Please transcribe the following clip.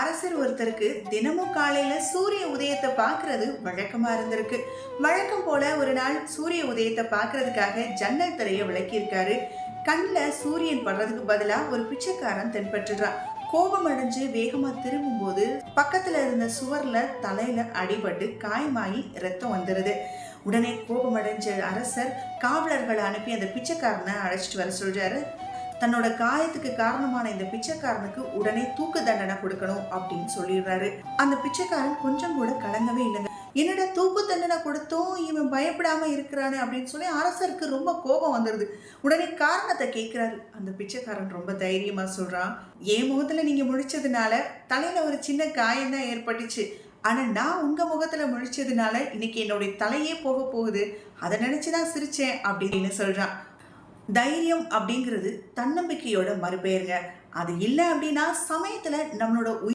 அரசர் ஒருத்தருக்கு தினமும் காலையில சூரிய உதயத்தை பார்க்கறது வழக்கமா இருந்திருக்கு. வழக்கம் போல ஒரு நாள் சூரிய உதயத்தை பார்க்கறதுக்காக ஜன்னல் திரையை விளக்கியிருக்காரு. கண்ணில் சூரியன் படுறதுக்கு பதிலா ஒரு பிச்சைக்காரன் தென்பற்றுறான் கோபம் அடைஞ்சு வேகமா திரும்பும்போது பக்கத்துல இருந்த சுவர்ல தலையில அடிபட்டு காயமாயி ரத்தம் வந்துருது. உடனே கோபம் அடைஞ்ச அரசர் காவலர்களை அனுப்பி அந்த பிச்சைக்காரனை அழைச்சிட்டு வர சொல்றாரு. தன்னோட காயத்துக்கு காரணமான இந்த பிச்சைக்காரனுக்கு உடனே தூக்கு தண்டனை கொடுக்கணும் அப்படின்னு சொல்லிடுறாரு. அந்த பிச்சைக்காரன் கொஞ்சம் கூட கலங்கவே இல்லைங்க. என்னடா தூக்கு தண்டனை கொடுத்தும் இவன் பயப்படாம இருக்கிறானே அப்படின்னு சொல்லி அரசருக்கு ரொம்ப கோபம் வந்துடுது உடனே காரணத்தை கேட்கிறாரு. அந்த பிச்சைக்காரன் ரொம்ப தைரியமா சொல்றான் என் முகத்துல நீங்க முழிச்சதுனால தலையில ஒரு சின்ன காயம் தான் ஏற்பட்டுச்சு. ஆனா நான் உங்க முகத்துல முழிச்சதுனால இன்னைக்கு என்னுடைய தலையே போக போகுது. அதை நினைச்சுதான் சிரிச்சேன் அப்படின்னு சொல்றான். தைரியம் அப்படிங்கிறது தன்னம்பிக்கையோட மறுபெயருங்க. அது இல்லை அப்படின்னா சமயத்தில் நம்மளோட உயிர்